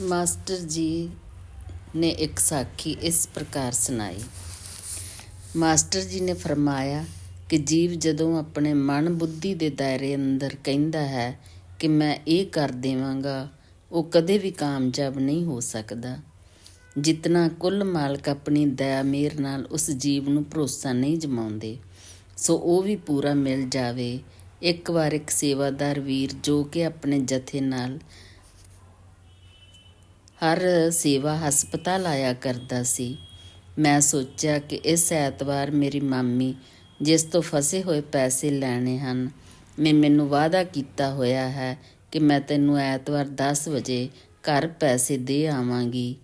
Master ਜੀ ਨੇ ਇੱਕ ਸਾਖੀ ਇਸ ਪ੍ਰਕਾਰ ਸੁਣਾਈ। ਮਾਸਟਰ ਜੀ ਨੇ ਫਰਮਾਇਆ ਕਿ ਜੀਵ ਜਦੋਂ ਆਪਣੇ ਮਨ ਬੁੱਧੀ ਦੇ ਦਾਇਰੇ ਅੰਦਰ ਕਹਿੰਦਾ ਹੈ ਕਿ ਮੈਂ ਇਹ ਕਰ ਦੇਵਾਂਗਾ, ਉਹ ਕਦੇ ਵੀ ਕਾਮਯਾਬ ਨਹੀਂ ਹੋ ਸਕਦਾ। ਜਿਤਨਾ ਕੁੱਲ ਮਾਲਕ ਆਪਣੀ ਦਇਆ ਮਿਹਰ ਨਾਲ ਉਸ ਜੀਵ ਨੂੰ ਭਰੋਸਾ ਨਹੀਂ ਜਮਾਉਂਦੇ, ਸੋ ਉਹ ਵੀ ਪੂਰਾ ਮਿਲ ਜਾਵੇ। ਇੱਕ ਵਾਰ ਇੱਕ ਸੇਵਾਦਾਰ ਵੀਰ ਜੋ ਕਿ ਆਪਣੇ ਜਥੇ ਨਾਲ ਹਰ ਸੇਵਾ ਹਸਪਤਾਲ ਆਇਆ ਕਰਦਾ ਸੀ। ਮੈਂ ਸੋਚਿਆ ਕਿ ਇਸ ਐਤਵਾਰ ਮੇਰੀ ਮਾਮੀ ਜਿਸ ਤੋਂ ਫਸੇ ਹੋਏ ਪੈਸੇ ਲੈਣੇ ਹਨ ਨੇ ਮੈਨੂੰ ਵਾਅਦਾ ਕੀਤਾ ਹੋਇਆ ਹੈ ਕਿ ਮੈਂ ਤੈਨੂੰ ਐਤਵਾਰ 10 ਵਜੇ ਘਰ ਪੈਸੇ ਦੇ ਆਵਾਂਗੀ।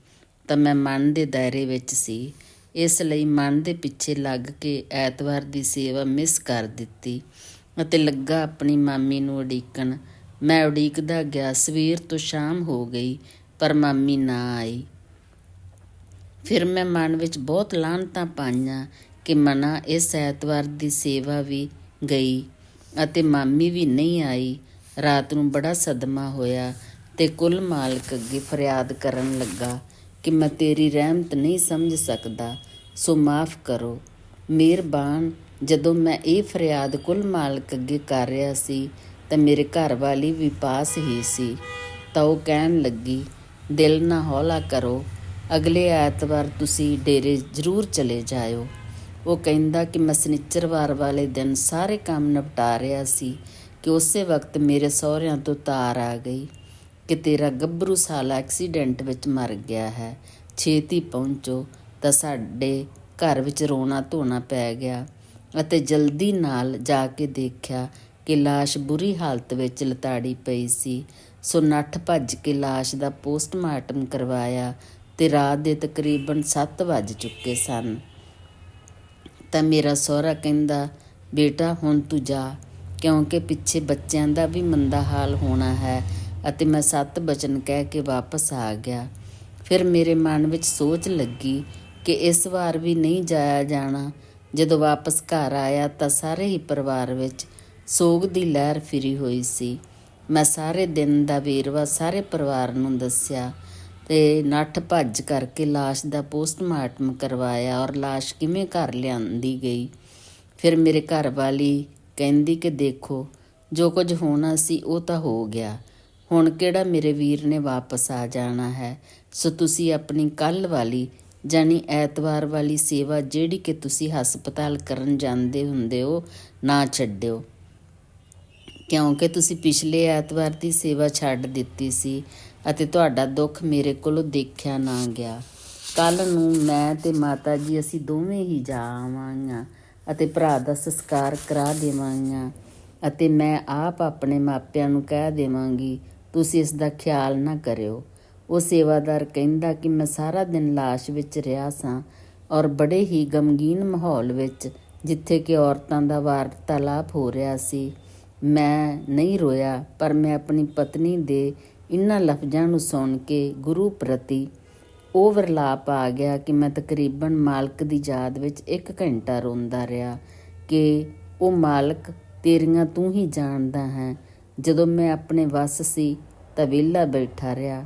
ਤਾਂ ਮੈਂ ਮਨ ਦੇ ਦਾਇਰੇ ਵਿੱਚ ਸੀ। ਇਸ ਲਈ ਮਨ ਦੇ ਪਿੱਛੇ ਲੱਗ ਕੇ ਐਤਵਾਰ ਦੀ ਸੇਵਾ ਮਿਸ ਕਰ ਦਿੱਤੀ ਅਤੇ ਲੱਗਾ ਆਪਣੀ ਮਾਮੀ ਨੂੰ ਉਡੀਕਣ। ਮੈਂ ਉਡੀਕਦਾ ਗਿਆ ਸਵੇਰ ਤੋਂ ਸ਼ਾਮ ਹੋ ਗਈ ਪਰ ਮਾਮੀ ਨਾ ਆਈ। ਫਿਰ ਮੈਂ ਮਨ ਵਿੱਚ ਬਹੁਤ ਲਾਹਨਤਾਂ ਪਾਈਆਂ ਕਿ ਮਨਾ ਇਸ ਐਤਵਾਰ ਦੀ ਸੇਵਾ ਵੀ ਗਈ ਅਤੇ ਮਾਮੀ ਵੀ ਨਹੀਂ ਆਈ। ਰਾਤ ਨੂੰ ਬੜਾ ਸਦਮਾ ਹੋਇਆ ਤੇ ਕੁੱਲ ਮਾਲਕ ਅੱਗੇ ਫਰਿਆਦ ਕਰਨ ਲੱਗਾ ਕਿ ਮੈਂ ਤੇਰੀ ਰਹਿਮਤ ਨਹੀਂ ਸਮਝ ਸਕਦਾ, ਸੋ ਮਾਫ ਕਰੋ। ਮਿਹਰਬਾਨ, ਜਦੋਂ ਮੈਂ ਇਹ ਫਰਿਆਦ ਕੁੱਲ ਮਾਲਕ ਅੱਗੇ ਕਰ ਰਿਹਾ ਸੀ ਤਾਂ ਮੇਰੇ ਘਰ ਵਾਲੀ ਵੀ ਪਾਸ ਹੀ ਸੀ। ਤਾਂ ਉਹ ਕਹਿਣ ਲੱਗੀ ਦਿਲ ਨਾ ਹੌਲਾ ਕਰੋ। ਅਗਲੇ ਐਤਵਾਰ ਤੁਸੀਂ ਡੇਰੇ ਜ਼ਰੂਰ ਚਲੇ ਜਾਇਓ। ਉਹ ਕਹਿੰਦਾ ਕਿ ਮੈਂ ਸਨਿਚਰਵਾਰ ਵਾਲੇ ਦਿਨ ਸਾਰੇ ਕੰਮ ਨਿਪਟਾ ਰਿਹਾ ਸੀ ਕਿ ਉਸੇ ਵਕਤ ਮੇਰੇ ਸਹੁਰਿਆਂ ਤੋਂ ਤਾਰ ਆ ਗਈ ਕਿ ਤੇਰਾ ਗੱਭਰੂ ਸਾਲਾ ਐਕਸੀਡੈਂਟ ਵਿੱਚ ਮਰ ਗਿਆ ਹੈ। ਛੇਤੀ ਪਹੁੰਚੋ ਤਾਂ ਸਾਡੇ ਘਰ ਵਿੱਚ ਰੋਣਾ ਧੋਣਾ ਪੈ ਗਿਆ ਅਤੇ ਜਲਦੀ ਨਾਲ ਜਾ ਕੇ ਦੇਖਿਆ ਕਿ লাশ ਬੁਰੀ ਹਾਲਤ ਵਿੱਚ ਲਤਾੜੀ ਪਈ ਸੀ। ਸੋ ਨੱਠ ਭੱਜ ਕੇ লাশ ਦਾ ਪੋਸਟਮਾਰਟਮ ਕਰਵਾਇਆ ਤੇ ਰਾਤ ਦੇ ਤਕਰੀਬਨ 7 ਵੱਜ ਚੁੱਕੇ ਸਨ। ਤਾਂ ਮੇਰਾ ਸਹੁਰਾ ਕਹਿੰਦਾ, ਬੇਟਾ, ਹੁਣ ਤੂੰ ਜਾ, ਕਿਉਂਕਿ ਪਿੱਛੇ ਬੱਚਿਆਂ ਦਾ ਵੀ ਮੰਦਾ ਹਾਲ ਹੋਣਾ ਹੈ ਅਤੇ ਮੈਂ ਸੱਤ ਬਚਨ ਕਹਿ ਕੇ ਵਾਪਸ ਆ ਗਿਆ। ਫਿਰ ਮੇਰੇ ਮਨ ਵਿੱਚ ਸੋਚ ਲੱਗੀ ਕਿ ਇਸ ਵਾਰ ਵੀ ਨਹੀਂ ਜਾਇਆ ਜਾਣਾ। ਜਦੋਂ ਵਾਪਸ ਘਰ ਆਇਆ ਤਾਂ ਸਾਰੇ ਹੀ ਪਰਿਵਾਰ ਵਿੱਚ ਸੋਗ ਦੀ ਲਹਿਰ ਫਿਰੀ ਹੋਈ ਸੀ। ਮੈਂ ਸਾਰੇ ਦਿਨ ਦਾ ਵੇਰਵਾ ਸਾਰੇ ਪਰਿਵਾਰ ਨੂੰ ਦੱਸਿਆ ਤੇ ਨੱਠ ਭੱਜ ਕਰਕੇ লাশ ਦਾ ਪੋਸਟਮਾਰਟਮ ਕਰਵਾਇਆ ਔਰ লাশ ਕਿਵੇਂ ਘਰ ਲਿਆਂਦੀ ਗਈ ਫਿਰ ਮੇਰੇ ਘਰ ਵਾਲੀ ਕਹਿੰਦੀ ਕਿ ਦੇਖੋ ਜੋ ਕੁਝ ਹੋਣਾ ਸੀ ਉਹ ਤਾਂ ਹੋ ਗਿਆ ਹੁਣ ਕਿਹੜਾ ਮੇਰੇ ਵੀਰ ਨੇ ਵਾਪਸ ਆ ਜਾਣਾ ਹੈ ਸੋ ਤੁਸੀਂ ਆਪਣੀ ਕੱਲ ਵਾਲੀ ਜਾਨੀ ਐਤਵਾਰ ਵਾਲੀ ਸੇਵਾ ਜਿਹੜੀ ਕਿ ਤੁਸੀਂ ਹਸਪਤਾਲ ਕਰਨ ਜਾਂਦੇ ਹੁੰਦੇ ਹੋ ਨਾ ਛੱਡਿਓ ਕਿਉਂਕਿ ਤੁਸੀਂ ਪਿਛਲੇ ਐਤਵਾਰ ਦੀ ਸੇਵਾ ਛੱਡ ਦਿੱਤੀ ਸੀ ਅਤੇ ਤੁਹਾਡਾ ਦੁੱਖ ਮੇਰੇ ਕੋਲੋਂ ਦੇਖਿਆ ਨਾ ਗਿਆ। ਕੱਲ ਨੂੰ ਮੈਂ ਤੇ ਮਾਤਾ ਜੀ ਅਸੀਂ ਦੋਵੇਂ ਹੀ ਜਾ ਆਵਾਂਗਾ ਅਤੇ ਭਰਾ ਦਾ ਸੰਸਕਾਰ ਕਰਾ ਦੇਵਾਂਗਾ ਅਤੇ ਮੈਂ ਆਪ ਆਪਣੇ ਮਾਪਿਆਂ ਨੂੰ ਕਹਿ ਦੇਵਾਂਗੀ, ਤੁਸੀਂ ਇਸ ਦਾ ਖਿਆਲ ਨਾ ਕਰਿਓ। ਉਹ ਸੇਵਾਦਾਰ ਕਹਿੰਦਾ ਕਿ ਮੈਂ ਸਾਰਾ ਦਿਨ ਲਾਸ਼ ਵਿੱਚ ਰਿਹਾ ਸਾਂ ਔਰ ਬੜੇ ਹੀ ਗਮਗੀਨ ਮਾਹੌਲ ਵਿੱਚ ਜਿੱਥੇ ਕਿ ਔਰਤਾਂ ਦਾ ਵਾਰਤਾਲਾਪ ਹੋ ਰਿਹਾ ਸੀ। ਮੈਂ ਨਹੀਂ ਰੋਇਆ, ਪਰ ਮੈਂ ਆਪਣੀ ਪਤਨੀ ਦੇ ਇਨ੍ਹਾਂ ਲਫ਼ਜ਼ਾਂ ਨੂੰ ਸੁਣ ਕੇ ਗੁਰੂ ਪ੍ਰਤੀ ਉਹ ਵਰਲਾਪ ਆ ਗਿਆ ਕਿ ਮੈਂ ਤਕਰੀਬਨ ਮਾਲਕ ਦੀ ਯਾਦ ਵਿੱਚ 1 ਘੰਟਾ ਰੋਂਦਾ ਰਿਹਾ ਕਿ ਉਹ ਮਾਲਕ ਤੇਰੀਆਂ ਤੂੰ ਹੀ ਜਾਣਦਾ ਹੈ। ਜਦੋਂ ਮੈਂ ਆਪਣੇ ਵੱਸ ਸੀ ਤਾਂ ਵਿਹਲਾ ਬੈਠਾ ਰਿਹਾ,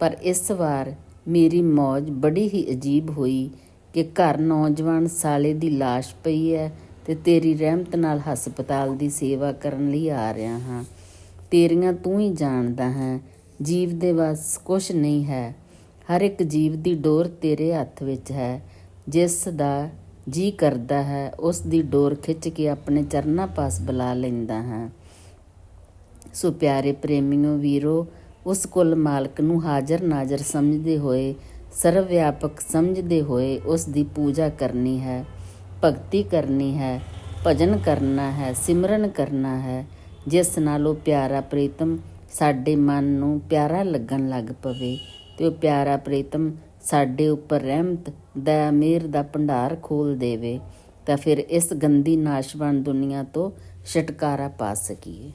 ਪਰ ਇਸ ਵਾਰ ਮੇਰੀ ਮੌਜ ਬੜੀ ਹੀ ਅਜੀਬ ਹੋਈ ਕਿ ਘਰ ਨੌਜਵਾਨ ਸਾਲੇ ਦੀ লাশ ਪਈ ਹੈ ਤੇ ਤੇਰੀ ਰਹਿਮਤ ਨਾਲ ਹਸਪਤਾਲ ਦੀ ਸੇਵਾ ਕਰਨ ਲਈ ਆ ਰਿਹਾ ਹਾਂ। ਤੇਰੀਆਂ ਤੂੰ ਹੀ ਜਾਣਦਾ ਹੈ। ਜੀਵ ਦੇ ਵੱਸ ਕੁਛ ਨਹੀਂ ਹੈ। ਹਰ ਇੱਕ ਜੀਵ ਦੀ ਡੋਰ ਤੇਰੇ ਹੱਥ ਵਿੱਚ ਹੈ। ਜਿਸ ਦਾ ਜੀ ਕਰਦਾ ਹੈ, ਉਸ ਦੀ ਡੋਰ ਖਿੱਚ ਕੇ ਆਪਣੇ ਚਰਨਾਂ ਪਾਸ ਬੁਲਾ ਲੈਂਦਾ ਹੈ। ਸੋ ਪਿਆਰੇ ਪ੍ਰੇਮੀਓ ਵੀਰੋ, ਉਸ ਕੁੱਲ ਮਾਲਕ ਨੂੰ ਹਾਜ਼ਰ ਨਾਜ਼ਰ ਸਮਝਦੇ ਹੋਏ, ਸਰਵ ਵਿਆਪਕ ਸਮਝਦੇ ਹੋਏ ਉਸ ਦੀ ਪੂਜਾ ਕਰਨੀ ਹੈ। ਭਗਤੀ ਕਰਨੀ ਹੈ, ਭਜਨ ਕਰਨਾ ਹੈ, ਸਿਮਰਨ ਕਰਨਾ ਹੈ। ਜਿਸ ਨਾਲ ਉਹ ਪਿਆਰਾ ਪ੍ਰੀਤਮ ਸਾਡੇ ਮਨ ਨੂੰ ਪਿਆਰਾ ਲੱਗਣ ਲੱਗ ਪਵੇ, ਤੇ ਉਹ ਪਿਆਰਾ ਪ੍ਰੀਤਮ ਸਾਡੇ ਉੱਪਰ ਰਹਿਮਤ ਦਇਆ ਮਿਹਰ ਦਾ ਭੰਡਾਰ ਖੋਲ ਦੇਵੇ, ਤਾਂ ਫਿਰ ਇਸ ਗੰਦੀ ਨਾਸ਼ਵਾਨ ਦੁਨੀਆ ਤੋਂ ਛੁਟਕਾਰਾ ਪਾ ਸਕੀਏ।